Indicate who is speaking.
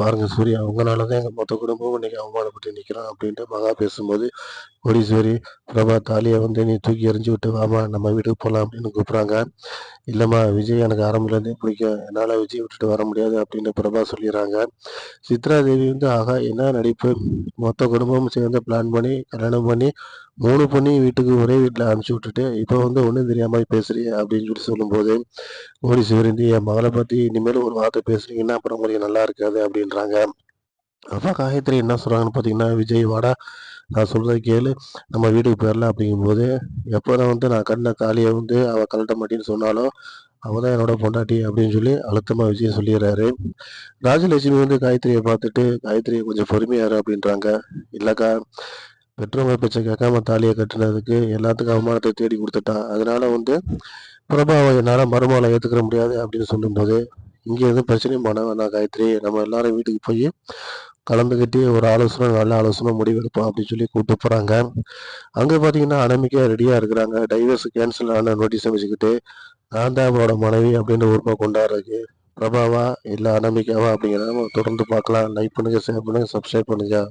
Speaker 1: பாருங்க சூர்யா உங்களால தான் எங்கள் மொத்த குடும்பமும் இன்னைக்கு அவமானப்பட்டு நிற்கிறோம் அப்படின்ட்டு மகா பேசும்போது கோடீஸ்வரி பிரபா தாலியை வந்து நீ தூக்கி எறிஞ்சு விட்டு வாமா நம்ம வீட்டுக்கு போகலாம் அப்படின்னு கூப்பிட்றாங்க. இல்லைம்மா விஜய் எனக்கு ஆரம்பத்துலேருந்தே பிடிக்கும். என்னால் விஜய் விட்டுட்டு வர முடியாது அப்படின்னு பிரபா சொல்லிடுறாங்க. சித்ரா தேவி வந்து ஆகா என்ன நடிப்பு? மொத்த குடும்பமும் சேர்ந்து பிளான் பண்ணி கல்யாணம் பண்ணி மூணு பொண்ணி வீட்டுக்கு ஒரே வீட்டில் அனுப்பிச்சி விட்டுட்டு இப்போ வந்து ஒன்றும் தெரியாமல் பேசுறிய அப்படின்னு சொல்லி சொல்லும்போது ஓடி சிவரிந்தி என் மகளை பற்றி இனிமேல் ஒரு வார்த்தை பேசுனீங்கன்னா அப்புறம் உங்களுக்கு நல்லா இருக்காது அப்படின்னு அப்படின்றாங்க அப்பா காயத்ரி என்ன சொல்கிறாங்கன்னு பார்த்தீங்கன்னா விஜய் வாடா நான் சொல்கிறத கேளு. நம்ம வீட்டுக்கு போயிடலாம் அப்படிங்கும்போது எப்போ தான் வந்து நான் கண்ண தாலியை வந்து அவள் கழட்ட மாட்டேன்னு சொன்னாலும் அவள் தான் என்னோட பொண்டாட்டி அப்படின்னு சொல்லி அழுத்தமாக விஜய் சொல்லிடுறாரு. ராஜலட்சுமி வந்து காயத்ரியை பார்த்துட்டு காயத்ரியை கொஞ்சம் பொறுமையாரு அப்படின்றாங்க. இல்லைக்கா பெற்றவங்க பேச்சை கேட்காம தாலியை கட்டினதுக்கு எல்லாத்துக்கும் அவமானத்தை தேடி கொடுத்துட்டா அதனால வந்து பிரபாவை என்னால் மருமகளை ஏற்றுக்கிற முடியாது அப்படின்னு சொல்லும்போது இங்கே எதுவும் பிரச்சனையும் பண்ண வேணாம் காயத்ரி நம்ம எல்லாரும் வீட்டுக்கு போய் கலந்துக்கிட்டு ஒரு ஆலோசனை நல்ல ஆலோசனை முடிவெடுப்போம் அப்படின்னு சொல்லி கூப்பிட்டு போகிறாங்க அங்கே பார்த்தீங்கன்னா அனமிக்கா ரெடியாக இருக்கிறாங்க. டைவர்ஸ் கேன்சல் ஆன நோட்டீஸ் வச்சுக்கிட்டு நான் தான் அவரோட மனைவி அப்படின்ற உரிமை கொண்டாடுறதுக்கு. பிரபாவா இல்லை அனமிக்காவா அப்படிங்கிறத நம்ம தொடர்ந்து பார்க்கலாம். லைக் பண்ணுங்கள் ஷேர் பண்ணுங்கள் சப்ஸ்கிரைப் பண்ணுங்கள்